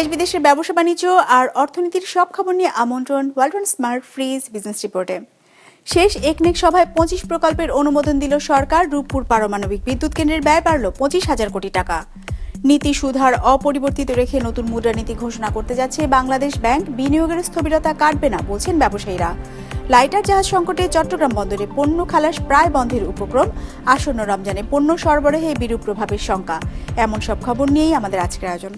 দেশ বিদেশের ব্যবসা বাণিজ্য আর অর্থনীতির সব খবর নিয়ে আমন্ত্রণ ওয়ালটন স্মার্ট ফ্রিজ বিজনেস রিপোর্টে। শেষ একনেক সভায় পঁচিশ প্রকল্পের অনুমোদন দিল সরকার, রূপপুর পারমাণবিক বিদ্যুৎ কেন্দ্রের ব্যয় বাড়ল পঁচিশ হাজার কোটি টাকা। নীতি সুধার অপরিবর্তিত রেখে নতুন মুদ্রানীতি ঘোষণা করতে যাচ্ছে বাংলাদেশ ব্যাংক, বিনিয়োগের স্থবিরতা কাটবে না বলছেন ব্যবসায়ীরা। লাইটার জাহাজ সংকটে চট্টগ্রাম বন্দরে পণ্য খালাস প্রায় বন্ধের উপক্রম, আসন্ন রমজানে পণ্য সরবরাহে বিরূপ প্রভাবের শঙ্কা। এমন সব খবর নিয়েই আমাদের আজকের আয়োজন।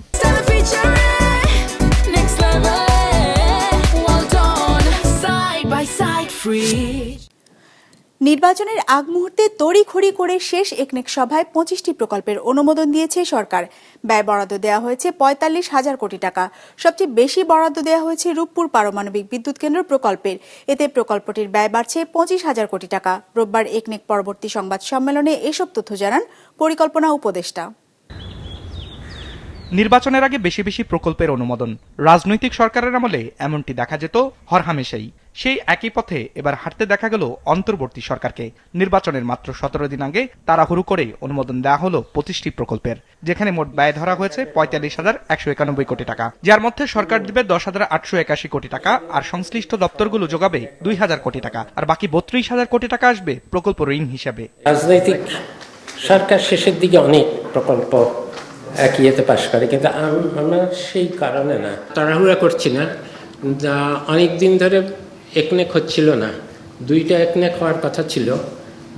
নির্বাচনের আগ মুহূর্তে তড়িঘড়ি করে শেষ একনেক সভায় পঁচিশটি প্রকল্পের অনুমোদন দিয়েছে সরকার। ব্যয় বরাদ্দ দেওয়া হয়েছে পঁয়তাল্লিশ হাজার কোটি টাকা। সবচেয়ে বেশি বরাদ্দ দেওয়া হয়েছে রূপপুর পারমাণবিক বিদ্যুৎ কেন্দ্র প্রকল্পের। এতে প্রকল্পটির ব্যয় বাড়ছে পঁচিশ হাজার কোটি টাকা। রোববার একনেক পরবর্তী সংবাদ সম্মেলনে এসব তথ্য জানান পরিকল্পনা উপদেষ্টা। নির্বাচনের আগে বেশি বেশি প্রকল্পের অনুমোদন। রাজনৈতিক সরকারের আমলে এমনটি দেখা যেত হরহামেশাই। সেই একই পথে এবার হাঁটতে দেখা গেল অন্তর্বর্তী সরকারকে। নির্বাচনের মাত্র সতেরো দিন আগে তাড়াহুড়ো করে অনুমোদন দেওয়া হলো পঁচিশটি প্রকল্পের, যেখানে মোট ব্যয় ধরা হয়েছে পঁয়তাল্লিশ হাজার একশো একানব্বই কোটি টাকা। যার মধ্যে সরকার দিবে দশ হাজার আটশো একাশি কোটি টাকা আর সংশ্লিষ্ট দপ্তরগুলো যোগাবে দুই হাজার কোটি টাকা। আর বাকি বত্রিশ হাজার কোটি টাকা আসবে প্রকল্প ঋণ হিসাবে। রাজনৈতিক সরকার শেষের দিকে অনেক প্রকল্প এক ইয়েতে পাশ করে কিন্তু আম- আমরা সেই কারণে না, তাড়াহুড়া করছি না। অনেক দিন ধরে একনেক হচ্ছিল না। দুইটা একনেক হওয়ার কথা ছিল।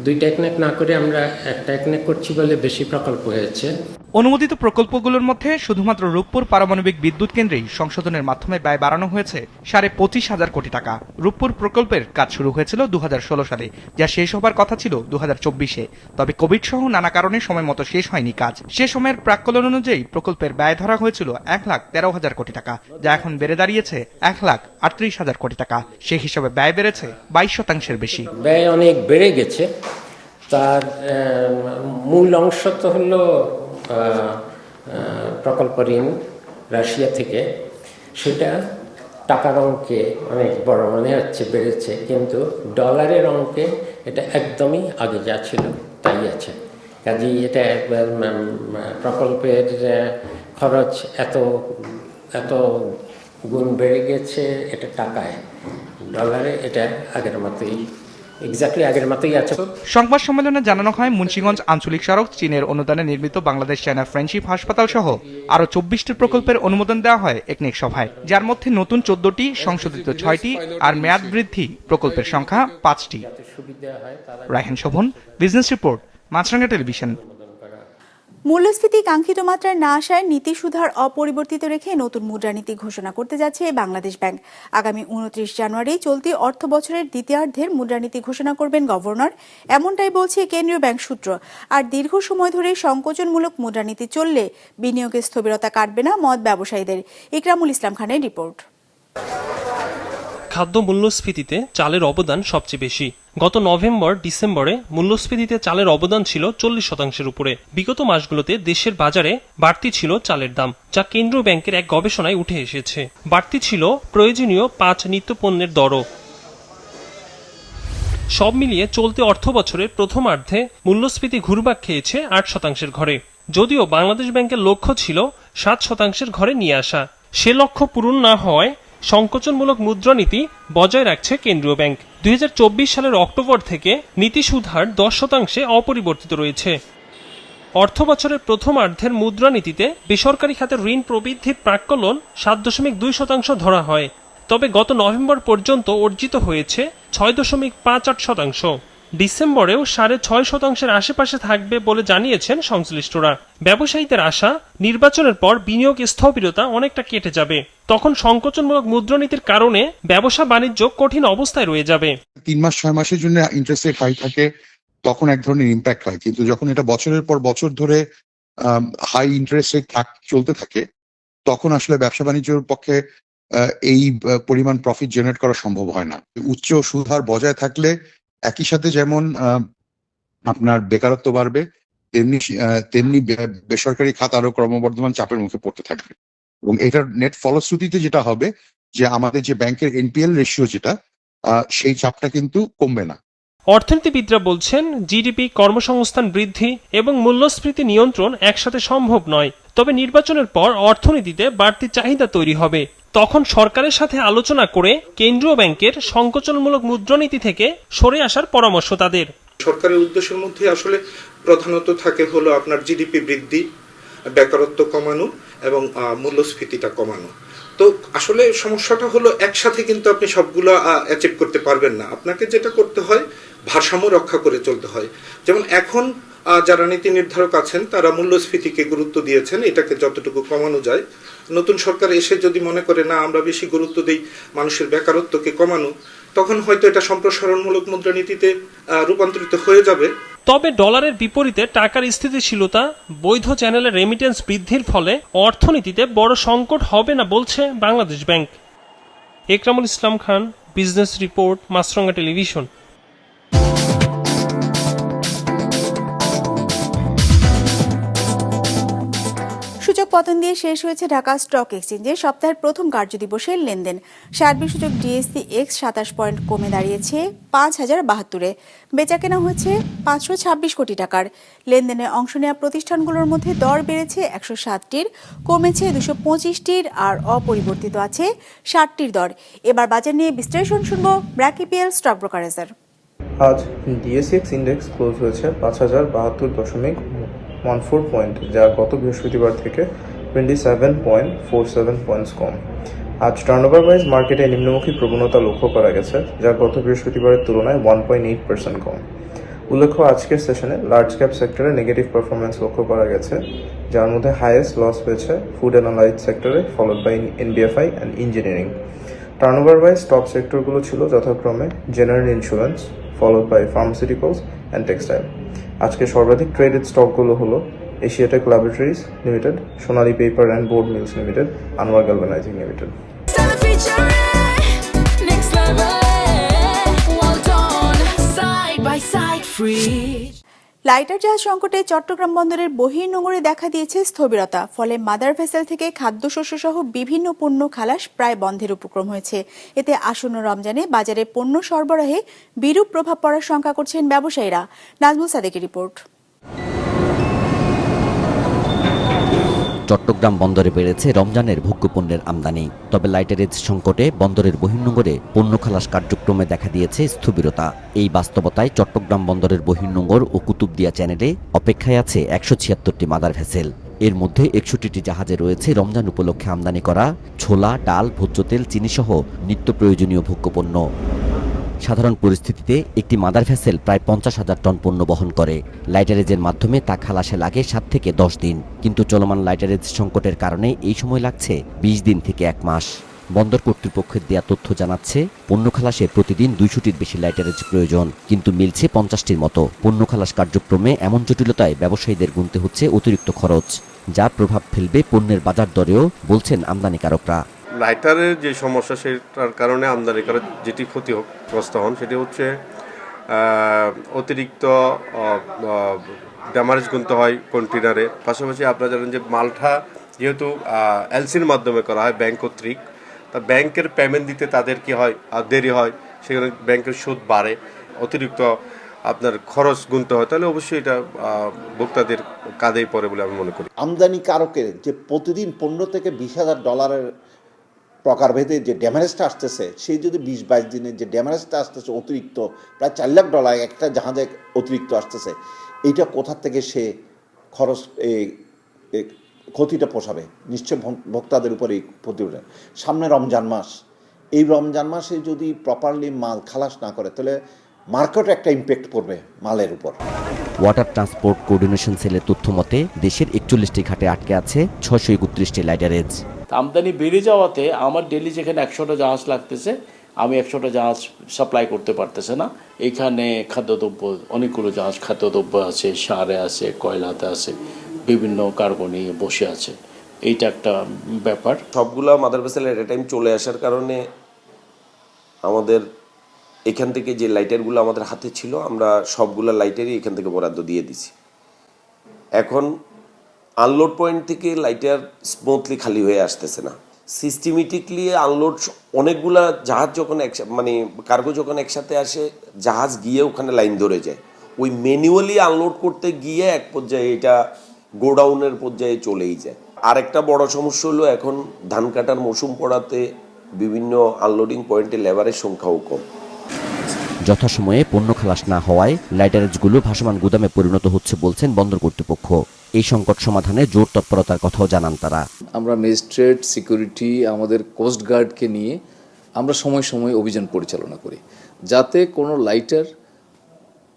দুইটা একনেক না করে আমরা একটা একনেক করছি বলে বেশি প্রকল্প হয়েছে। অনুমোদিত প্রকল্পগুলোর মধ্যে শুধুমাত্র রূপপুর পারমাণবিক বিদ্যুৎ কেন্দ্রেই সংশোধনের মাধ্যমে ব্যয় বাড়ানো হয়েছে সাড়ে পঁচিশ হাজার কোটি টাকা। রূপপুর প্রকল্পের কাজ শুরু হয়েছিল দুহাজার ষোলো সালে, যা শেষ হবার কথা ছিল দু চব্বিশে। তবে কোভিড সহ নানা কারণে সময় মতো শেষ হয়নি কাজ। সে সময়ের প্রাক্কলন অনুযায়ী প্রকল্পের ব্যয় ধরা হয়েছিল এক লাখ তেরো হাজার কোটি টাকা, যা এখন বেড়ে দাঁড়িয়েছে এক লাখ আটত্রিশ হাজার কোটি টাকা। সে হিসাবে ব্যয় বেড়েছে বাইশ শতাংশের বেশি। ব্যয় অনেক বেড়ে গেছে। তার মূল অংশ তো হলো প্রকল্প ঋণ রাশিয়া থেকে, সেটা টাকার অঙ্কে অনেক বড় মনে হচ্ছে, বেড়েছে, কিন্তু ডলারের অঙ্কে এটা একদমই আগে যা ছিল তাই আছে। কাজেই এটা প্রকল্পের খরচ এত এত গুণ বেড়ে গেছে, এটা টাকায়। ডলারে এটা আগের মতোই এক্স্যাক্টলি আগের মতোই আছে। সংবাদ সম্মেলনে জানানো হয় মুন্সিগঞ্জ আঞ্চলিক সড়ক চীনের অনুদানে নির্মিত বাংলাদেশ চায়না ফ্রেন্ডশিপ হাসপাতাল সহ আরও চব্বিশটি প্রকল্পের অনুমোদন দেওয়া হয় একনিক সভায়। যার মধ্যে নতুন চোদ্দটি সংশোধিত ছয়টি আর মেয়াদ বৃদ্ধি প্রকল্পের সংখ্যা পাঁচটি। Raihan Shovon business report Maasranga television. মূল্যস্ফীতি, কাঙ্ক্ষিত মাত্রায় না আসায় নীতি সুধার অপরিবর্তিত রেখে নতুন মুদ্রানীতি ঘোষণা করতে যাচ্ছে বাংলাদেশ ব্যাংক। আগামী উনত্রিশ জানুয়ারি চলতি অর্থ বছরের দ্বিতীয়ার্ধের মুদ্রানীতি ঘোষণা করবেন গভর্নর। এমনটাই বলছে কেন্দ্রীয় ব্যাংক সূত্র। আর দীর্ঘ সময় ধরে সংকোচনমূলক মুদ্রানীতি চললে বিনিয়োগের স্থবিরতা কাটবে না মদ ব্যবসায়ীদের। ইকরামুল ইসলাম খানের রিপোর্ট। খাদ্য মূল্যস্ফীতিতে চালের অবদান সবচেয়ে বেশি। গত নভেম্বর, ডিসেম্বরে মূল্যস্ফীতিতে চালের অবদান ছিল চল্লিশ শতাংশের উপরে। বিগত মাসগুলোতে দেশের বাজারে বাড়তি ছিল চালের দাম, যা কেন্দ্রীয় ব্যাংকের এক গবেষণায় উঠে এসেছে। বাড়তি ছিল প্রয়োজনীয় পাঁচ নিত্যপণ্যের দরও। সব মিলিয়ে চলতি অর্থ বছরের প্রথমার্ধে মূল্যস্ফীতি ঘুরবাক খেয়েছে আট শতাংশের ঘরে। যদিও বাংলাদেশ ব্যাংকের লক্ষ্য ছিল সাত শতাংশের ঘরে নিয়ে আসা। সে লক্ষ্য পূরণ না হওয়ায় সংকোচনমূলক মুদ্রানীতি বজায় রাখছে কেন্দ্রীয় ব্যাংক। দুই হাজার চব্বিশ সালের অক্টোবর থেকে নীতি সুধার দশ শতাংশে অপরিবর্তিত রয়েছে। অর্থ বছরের প্রথমার্ধের মুদ্রানীতিতে বেসরকারি খাতের ঋণ প্রবৃদ্ধির প্রাক্কলন সাত দশমিক দুই শতাংশ ধরা হয়। তবে গত নভেম্বর পর্যন্ত অর্জিত হয়েছে ছয় দশমিক পাঁচ আট শতাংশ। ডিসেম্বরেও সাড়ে ছয় শতাংশের আশেপাশে থাকবে বলে জানিয়েছেন সংশ্লিষ্টরা। ব্যবসায়ীদের আশা, নির্বাচনের পর বিনিয়োগ স্থবিরতা অনেকটা কেটে যাবে। তখন সংকোচনমূলক মুদ্রানীতির কারণে ব্যবসা বাণিজ্য কঠিন অবস্থায় রয়ে যাবে। তিন মাস, ছয় মাসের জন্য ইন্টারেস্ট রেট হাই থাকে, তখন এক ধরনের ইম্প্যাক্ট হয়। কিন্তু যখন এটা বছরের পর বছর ধরে হাই ইন্টারেস্ট রেট চলতে থাকে, তখন আসলে ব্যবসা বাণিজ্যের পক্ষে এই পরিমাণ প্রফিট জেনারেট করা সম্ভব হয় না। উচ্চ সুদহার বজায় থাকলে একই সাথে যেমন আপনার বেকারত্ব বাড়বে, তেমনি তেমনি বেসরকারি খাত আরও ক্রমবর্ধমান চাপের মুখে পড়তে থাকবে। এবং এটার নেট ফলশ্রুতিতে যেটা হবে, যে আমাদের যে ব্যাংকের এনপিএল রেশিও যেটা সেই চাপটা কিন্তু কমবে না। অর্থনীতিবিদরা বলছেন জিডিপি কর্মসংস্থান বৃদ্ধি এবং মূল্যস্ফীতি নিয়ন্ত্রণ একসাথে সম্ভব নয়। তবে নির্বাচনের পর অর্থনীতিতে বাড়তি চাহিদা তৈরি হবে। তখন সরকারের সাথে আলোচনা করে কেন্দ্রীয় ব্যাংকের সংকোচনমূলক মুদ্রানীতি থেকে সরে আসার পরামর্শ তাদের। সরকারের উদ্দেশ্যের মধ্যে আসলে প্রধানত থাকে হলো আপনার জিডিপি বৃদ্ধি, বেকারত্ব কমানো এবং মূল্যস্ফীতিটা কমানো। তো আসলে সমস্যাটা হলো একসাথে কিন্তু আপনি সবগুলো অ্যাচিভ করতে পারবেন না। আপনাকে যেটা করতে হয়, ভারসাম্য রক্ষা করে চলতে হয়। যেমন এখন যারা নীতি নির্ধারক আছেন, তারা মূল্যস্ফীতিকে গুরুত্ব দিয়েছেন, এটাকে যতটুকু কমানো যায়। নতুন সরকার এসে যদি মনে করে, না, আমরা বেশি গুরুত্ব দিই মানুষের বেকারত্বকে কমানো তখন হয়তো এটা সম্প্রসারণমূলক মুদ্রানীতিতে রূপান্তরিত হয়ে যাবে। তবে ডলারের বিপরীতে টাকার স্থিতিশীলতা, বৈধ চ্যানেলে রেমিটেন্স বৃদ্ধির ফলে অর্থনীতিতে বড় সংকট হবে না বলছে Bangladesh bank. Ekramul Islam Khan business report Maasranga television পতন দিয়ে শেষ হয়েছে ঢাকা স্টক এক্সচেঞ্জে। সপ্তাহের প্রথম কার্যদিবসের লেনদেন। সার্বিক সূচক ডিএসসি এক্স সাতাশ পয়েন্ট কমে দাঁড়িয়েছে পাঁচ হাজার বাহাত্তরে। বেচা কেনা হয়েছে পাঁচশো ছাব্বিশ কোটি টাকার। লেনদেনে অংশ নেওয়া প্রতিষ্ঠানগুলোর মধ্যে দর বেড়েছে একশো সাতটির কমেছে দুশো পঁচিশটির আর অপরিবর্তিত আছে ষাটটির দর। এবার বাজার নিয়ে বিশ্লেষণ শুনব ব্র্যাকিপিএল স্টক ব্রোকারেজের। আজ ডিএসএক্স ইন্ডেক্স ক্লোজ হয়েছে পাঁচ হাজার বাহাত্তর দশমিক ওয়ান ফোর পয়েন্ট যা গত বৃহস্পতিবার থেকে twenty seven point four seven points কম। আজ টার্নওভার ওয়াইজ মার্কেটে নিম্নমুখী প্রবণতা লক্ষ্য করা গেছে, যা গত বৃহস্পতিবারের তুলনায় ওয়ান পয়েন্ট এইট পার্সেন্ট কম। উল্লেখ্য, আজকের সেশনে লার্জ ক্যাপ সেক্টরে নেগেটিভ পারফরমেন্স লক্ষ্য করা গেছে, যার মধ্যে হাইয়েস্ট লস হয়েছে ফুড অ্যান্ড লাইট সেক্টরে followed by NBFI and engineering turnover wise top সেক্টরগুলো ছিল যথাক্রমে general insurance followed by pharmaceuticals and textile আজকে সর্বাধিক ট্রেডেড স্টকগুলো হলো Asiatic laboratories limited Sonali paper and board mills limited Anwar galvanizing limited free. Lighter জাহাজ সংকটে চট্টগ্রাম বন্দরের বহির্নোঙরে দেখা দিয়েছে স্থবিরতা। ফলে মাদার ভেসেল থেকে খাদ্যশস্য সহ বিভিন্ন পণ্য খালাস প্রায় বন্ধের উপক্রম হয়েছে। এতে আসন্ন রমজানে বাজারে পণ্য সরবরাহে বিরূপ প্রভাব পড়ার শঙ্কা করছেন ব্যবসায়ীরা। নাজমুল সাদেকের রিপোর্ট। চট্টগ্রাম বন্দরে বেড়েছে রমজানের ভোগ্যপণ্যের আমদানি। তবে লাইটারেজ সংকটে বন্দরের বহির্নোঙরে পণ্য খালাস কার্যক্রমে দেখা দিয়েছে স্থবিরতা। এই বাস্তবতায় চট্টগ্রাম বন্দরের বহির্নোঙর ও কুতুবদিয়া চ্যানেলে অপেক্ষায় আছে একশো ছিয়াত্তরটি মাদার ভেসেল। এর মধ্যে একষট্টিটি জাহাজে রয়েছে রমজান উপলক্ষে আমদানি করা ছোলা, ডাল ভোজ্য তেল চিনিসহ নিত্য প্রয়োজনীয় ভোগ্যপণ্য। সাধারণ পরিস্থিতিতে একটি মাদার ভেসেল প্রায় পঞ্চাশ হাজার টন পণ্য বহন করে। লাইটারেজের মাধ্যমে তা খালাসে লাগে সাত থেকে দশ দিন। কিন্তু চলমান লাইটারেজ সংকটের কারণে এই সময় লাগছে বিশ দিন থেকে এক মাস। বন্দর কর্তৃপক্ষের দেয়া তথ্য জানাচ্ছে, পণ্য খালাসে প্রতিদিন দুইশোটির বেশি লাইটারেজ প্রয়োজন, কিন্তু মিলছে পঞ্চাশটির মতো। পণ্য খালাস কার্যক্রমে এমন জটিলতায় ব্যবসায়ীদের গুনতে হচ্ছে অতিরিক্ত খরচ, যার প্রভাব ফেলবে পণ্যের বাজার দরেও, বলছেন আমদানিকারকরা। লাইটারের যে সমস্যা সেটার কারণে আমদানিকারক যেটি ক্ষতিগ্রস্ত হন, সেটি হচ্ছে অতিরিক্ত ড্যামারেজ গুনতে হয় কন্টেনারে পাশাপাশি আপনারা জানেন যে মালটা যেহেতু এলসির মাধ্যমে করা হয় ব্যাংক কর্তৃক, তা ব্যাংকের পেমেন্ট দিতে তাদের কি হয় দেরি হয়, সেখানে ব্যাংকের সুদ বাড়ে, অতিরিক্ত আপনার খরচ গুনতে হয়। তাহলে অবশ্যই এটা ভোক্তাদের কাঁধেই পড়ে বলে আমি মনে করি। আমদানিকারকের যে প্রতিদিন পনেরো থেকে বিশ হাজার ডলারের প্রকারভেদে যে ড্যামারেজটা আসতেছে, সেই যদি বিশ বাইশ দিনের যে ড্যামারেজটা আসতেছে অতিরিক্ত, প্রায় চার লাখ ডলার একটা জাহাজে অতিরিক্ত আসতেছে, এইটা কোথা থেকে সে খরচ এই এই ক্ষতিটা পোষাবে? নিশ্চয় ভোক্তাদের উপরেই প্রতিটা সামনে রমজান মাস। এই রমজান মাসে যদি প্রপারলি মাল খালাস না করে, তাহলে মার্কেটে একটা ইম্প্যাক্ট পড়বে মালের উপর। ওয়াটার ট্রান্সপোর্ট কোঅর্ডিনেশন সেলের তথ্য মতে, দেশের একচল্লিশটি ঘাটে আটকে আছে ছয়শো একত্রিশটি লাইটারেজ আমদানি বেড়ে যাওয়াতে আমার ডেলি যেখানে একশোটা জাহাজ লাগতেছে, আমি একশোটা জাহাজ সাপ্লাই করতে পারতেছে না। এখানে খাদ্যদ্রব্য, অনেকগুলো জাহাজ, খাদ্যদ্রব্য আছে, সারে আছে, কয়লাতে আছে, বিভিন্ন কার্গো নিয়ে বসে আছে। এইটা একটা ব্যাপার। সবগুলা মাদার ভেসেল এট টাইম চলে আসার কারণে আমাদের এখান থেকে যে লাইটারগুলো আমাদের হাতে ছিল, আমরা সবগুলা লাইটারই এখান থেকে বরাদ্দ দিয়ে দিছি। এখন আনলোড পয়েন্ট থেকে লাইটার স্মুথলি খালি হয়ে আসতেছে না। সিস্টেমেটিকলি আনলোড অনেকগুলা জাহাজ যখন একসা- মানে কার্গো যখন একসাথে আসে, জাহাজ গিয়ে ওখানে লাইন ধরে যায়। ওই ম্যানুয়ালি আনলোড করতে গিয়ে এক পর্যায়ে এটা গোডাউনের পর্যায়ে চলেই যায়। আরেকটা বড় সমস্যা হলো এখন ধান কাটার মৌসুম পড়াতে বিভিন্ন আনলোডিং পয়েন্টে লেবারের সংখ্যাও কম। যথাসময়ে পণ্য খালাস না হওয়ায় লাইটারেজগুলো ভাসমান গুদামে পরিণত হচ্ছে বলছেন বন্দর কর্তৃপক্ষ। এই সংকট সমাধানে জোর তৎপরতার কথাও জানান তারা। আমরা ম্যাজিস্ট্রেট, সিকিউরিটি, আমাদের কোস্টগার্ডকে নিয়ে আমরা সময় সময় অভিযান পরিচালনা করি। যাতে কোনো লাইটার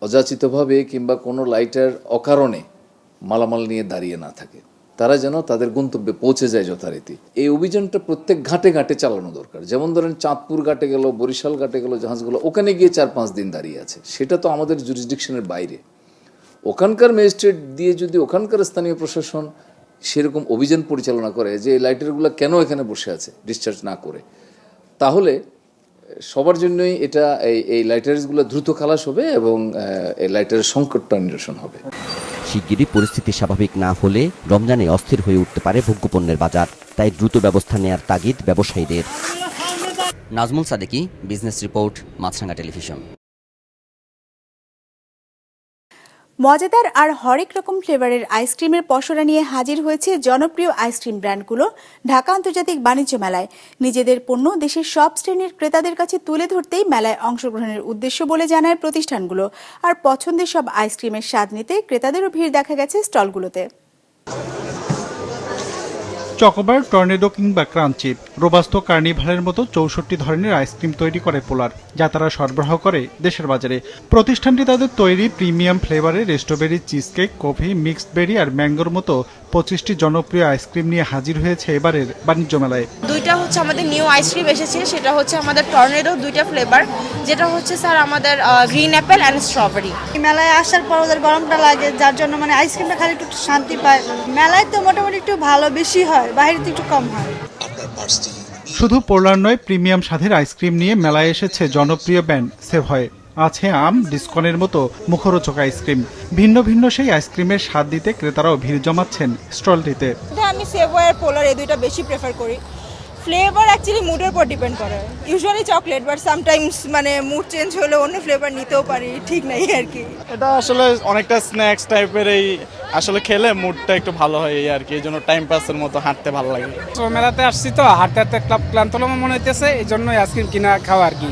অযাচিতভাবে কিংবা কোনো লাইটার অকারণে মালামাল নিয়ে দাঁড়িয়ে না থাকে। তারা যেন তাদের গন্তব্যে পৌঁছে যায় যথারীতি। এই অভিযানটা প্রত্যেক ঘাটে ঘাটে চালানো দরকার। যেমন ধরেন চাঁদপুর ঘাটে গেল, বরিশাল ঘাটে গেল, জাহাজগুলো ওখানে গিয়ে চার পাঁচ দিন দাঁড়িয়ে আছে। সেটা তো আমাদের জুরিসডিকশনের বাইরে। ওখানকার ম্যাজিস্ট্রেট দিয়ে যদি ওখানকার স্থানীয় প্রশাসন সেরকম অভিযান পরিচালনা করে যে এই লাইটারগুলো কেন এখানে বসে আছে ডিসচার্জ না করে, তাহলে সবার জন্যই এটা এই এই লাইটারসগুলো দ্রুত খালাস হবে এবং এই লাইটারের সংকটটা নিরসন হবে। শিগগিরই পরিস্থিতি স্বাভাবিক না হলে রমজানে অস্থির হয়ে উঠতে পারে ভোগ্যপণ্যের বাজার। তাই দ্রুত ব্যবস্থা নেয়ার তাগিদ ব্যবসায়ীদের। Nazmul Sadeki, business report, Maasranga television. মজাদার আর হরেক রকম ফ্লেভারের আইসক্রিমের পসরা নিয়ে হাজির হয়েছে জনপ্রিয় আইসক্রিম ব্র্যান্ডগুলো ঢাকা আন্তর্জাতিক বাণিজ্য মেলায়। নিজেদের পণ্য দেশের সব শ্রেণির ক্রেতাদের কাছে তুলে ধরতেই মেলায় অংশগ্রহণের উদ্দেশ্য বলে জানায় প্রতিষ্ঠানগুলো। আর পছন্দের সব আইসক্রিমের স্বাদ নিতে ক্রেতাদেরও ভিড় দেখা গেছে স্টলগুলোতে। চকোবার, টর্নেডো কিংবা ক্রাঞ্চি। রোবাস্ত কার্নিভালের মতো চৌষট্টি ধরনের আইসক্রিম তৈরি করে পোলার, যা তারা সরবরাহ করে দেশের বাজারে। প্রতিষ্ঠানটি তাদের তৈরি প্রিমিয়াম ফ্লেভারের strawberry, cheesecake, coffee, mixed berry আর ম্যাঙ্গোর মতো পঁচিশটি জনপ্রিয় আইসক্রিম নিয়ে হাজির হয়েছে এবারের বাণিজ্য মেলায়। দুইটা হচ্ছে আমাদের নিউ আইসক্রিম এসেছে সেটা হচ্ছে আমাদের টর্নেডো দুইটা ফ্লেভার যেটা হচ্ছে স্যার আমাদের গ্রিন অ্যাপেল অ্যান্ড স্ট্রবেরি মেলায় আসার পর ওদের গরমটা লাগে যার জন্য মানে আইসক্রিমটা খালি একটু শান্তি পায়। মেলায় তো মোটামুটি একটু ভালো বেশি হয় বাইরে তো একটু কম হয়। শুধু পোলার নয় প্রিমিয়াম স্বাদের আইসক্রিম নিয়ে মেলায় এসেছে জনপ্রিয় ব্যান্ড সেভয় আছে আম ডিসকনের মতো মুখরোচক আইসক্রিম। ভিন্ন ভিন্ন সেই আইসক্রিমের স্বাদ দিতে ক্রেতারাও ভিড় জমাচ্ছেন স্টলটিতে আমি সেভয়ের পোলার এই দুইটা বেশি প্রেফার করি। ফ্লেভার অ্যাকচুয়ালি মুডের উপর ডিপেন্ড করে। ইউজুয়ালি চকলেট বাট সামটাইমস মানে মুড চেঞ্জ হলে অন্য ফ্লেভার নিতেও পারি ঠিক নাই আর কি। এটা আসলে অনেকটা স্ন্যাক্স টাইপের এই আসলে খেলে মুডটা একটু ভালো হয় এই আর কি এই জন্য টাইম পাসের মতো হাঁটতে ভালো লাগে। তো মেলাতে আসছি তো হাঁটতে হাঁটতে ক্লাব ক্লান্ত মনে হইতেছে এই জন্য আইসক্রিম কিনা খাওয়া আর কি।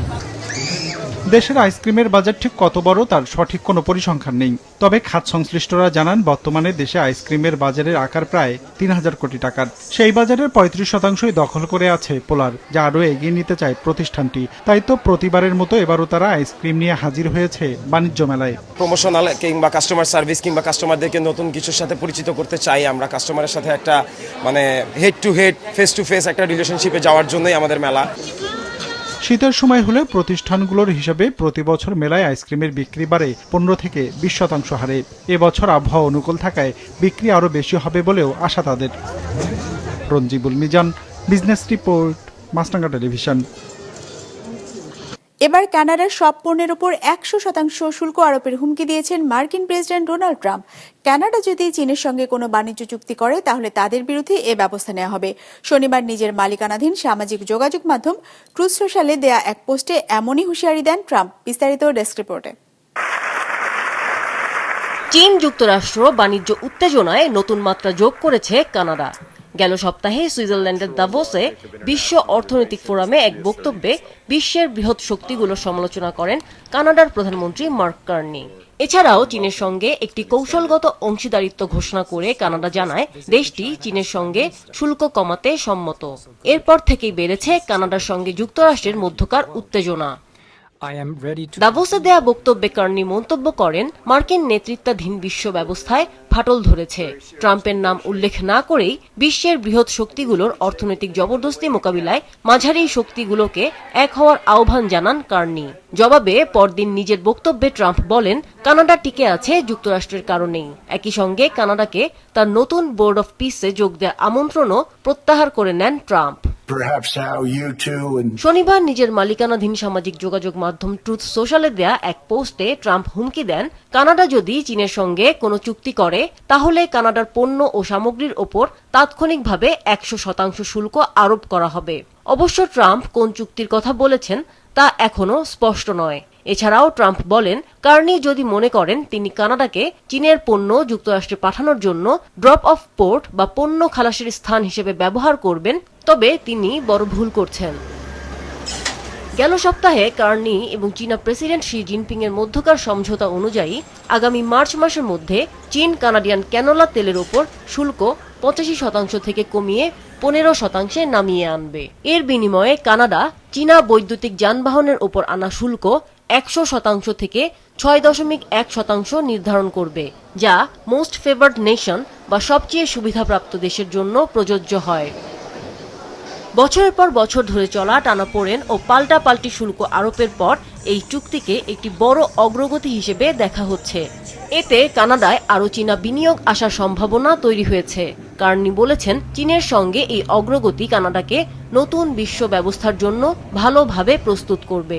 দেশের আইসক্রিমের বাজার ঠিক কত বড় তার সঠিক কোনো পরিসংখ্যান নেই। তবে খাত সংশ্লিষ্টরা জানান, বর্তমানে দেশে আইসক্রিমের বাজারের আকার প্রায় তিন হাজার কোটি টাকার। সেই বাজারের পঁয়ত্রিশ শতাংশই দখল করে আছে পোলার, যা আরও এগিয়ে নিতে চায় প্রতিষ্ঠানটি। তাই তো প্রতিবারের মতো এবারও তারা আইসক্রিম নিয়ে হাজির হয়েছে বাণিজ্য মেলায়। প্রমোশনাল কিংবা কাস্টমার সার্ভিস কিংবা কাস্টমারদেরকে নতুন কিছুর সাথে পরিচিত করতে চাই আমরা কাস্টমারের সাথে একটা মানে head to head face to face একটা রিলেশনশিপে যাওয়ার জন্যই আমাদের মেলা। শীতের সময় হলে প্রতিষ্ঠানগুলোর হিসাবে প্রতি বছর মেলায় আইসক্রিমের বিক্রি বাড়ে পনেরো থেকে বিশ শতাংশ হারে। এবছর আবহাওয়া অনুকূল থাকায় বিক্রি আরও বেশি হবে বলেও আশা তাদের। Ranjibul Mizan, business report, Maasranga television. এবার কানাডার সব পণ্যের উপর একশো শতাংশ শুল্ক আরোপের হুমকি দিয়েছেন মার্কিন প্রেসিডেন্ট ডোনাল্ড ট্রাম্প। কানাডা যদি চীনের সঙ্গে কোনো বাণিজ্য চুক্তি করে, তাহলে তাদের বিরুদ্ধে এ ব্যবস্থা নেওয়া হবে। শনিবার নিজের মালিকানাধীন সামাজিক যোগাযোগ মাধ্যম ট্রুথ সোশ্যালে দেয়া এক পোস্টে এমনই হুঁশিয়ারি দেন ট্রাম্প, বিস্তারিত ডেস্ক রিপোর্টে। চীন যুক্তরাষ্ট্র বাণিজ্য উত্তেজনায় নতুন মাত্রা যোগ করেছে কানাডা। গেল সপ্তাহে সুইজারল্যান্ডের দাভোসে বিশ্ব অর্থনৈতিক ফোরামে এক বক্তব্যে বিশ্বের বৃহৎ শক্তিগুলোর সমালোচনা করেন কানাডার প্রধানমন্ত্রী মার্ক কার্নি। এছাড়াও চীনের সঙ্গে একটি কৌশলগত অংশীদারিত্ব ঘোষণা করে কানাডা জানায়, দেশটি চীনের সঙ্গে শুল্ক কমাতে সম্মত। এরপর থেকেই বেড়েছে কানাডার সঙ্গে যুক্তরাষ্ট্রের মধ্যকার উত্তেজনা। দাভোসে দেয়া বক্তব্যে কার্নি মন্তব্য করেন, মার্কিন নেতৃত্বাধীন বিশ্ব ব্যবস্থায় ফাটল ধরেছে। ট্রাম্পের নাম উল্লেখ না করেই বিশ্বের বৃহৎ শক্তিগুলোর অর্থনৈতিক জবরদস্তি মোকাবিলায় মাঝারি শক্তিগুলোকে এক হওয়ার আহ্বান জানান কার্নি জবাবে পরদিন নিজের বক্তব্যে ট্রাম্প বলেন, কানাডা টিকে আছে যুক্তরাষ্ট্রের কারণেই। একই সঙ্গে কানাডাকে তার নতুন বোর্ড অফ পিসে যোগ দেওয়ার আমন্ত্রণও প্রত্যাহার করে নেন ট্রাম্প। শনিবার নিজের মালিকানাধীন সামাজিক যোগাযোগ মাধ্যম ট্রুথ সোশ্যালে দেয়া এক পোস্টে ট্রাম্প হুমকি দেন, কানাডা যদি চীনের সঙ্গে কোনো চুক্তি করে, তাহলে কানাডার পণ্য ও সামগ্রীর ওপর তাৎক্ষণিকভাবে একশো শতাংশ শুল্ক আরোপ করা হবে। অবশ্য ট্রাম্প কোন চুক্তির কথা বলেছেন তা এখনও স্পষ্ট নয়। এছাড়াও ট্রাম্প বলেন, কার্নি যদি মনে করেন তিনি কানাডাকে চীনের পণ্য যুক্তরাষ্ট্রে পাঠানোর জন্য ড্রপ অফ পোর্ট বা পণ্য খালাসের স্থান হিসেবে ব্যবহার করবেন, তবে তিনি বড় ভুল করছেন। গেল সপ্তাহে কার্নি এবং চীনা প্রেসিডেন্ট শি জিনপিং এর মধ্যকার সমঝোতা অনুযায়ী আগামী মার্চ মাসের মধ্যে চীন কানাডিয়ান ক্যানোলা তেলের ওপর শুল্ক পঁচাশি শতাংশ থেকে কমিয়ে পনেরো শতাংশে নামিয়ে আনবে। এর বিনিময়ে কানাডা চীনা বৈদ্যুতিক যানবাহনের ওপর আনা শুল্ক একশো শতাংশ থেকে ছয় দশমিক এক শতাংশ নির্ধারণ করবে, যা মোস্ট ফেভার্ড নেশন বা সবচেয়ে সুবিধাপ্রাপ্ত দেশের জন্য প্রযোজ্য হয়। বছরের পর বছর ধরে চলা টানাপোড়েন ও পাল্টাপাল্টি শুল্ক আরোপের পর এই চুক্তিকে একটি বড় অগ্রগতি হিসেবে দেখা হচ্ছে। এতে কানাডায় আরও চীনা বিনিয়োগ আসার সম্ভাবনা তৈরি হয়েছে। কার্নি বলেছেন, চীনের সঙ্গে এই অগ্রগতি কানাডাকে নতুন বিশ্ব ব্যবস্থার জন্য ভালোভাবে প্রস্তুত করবে।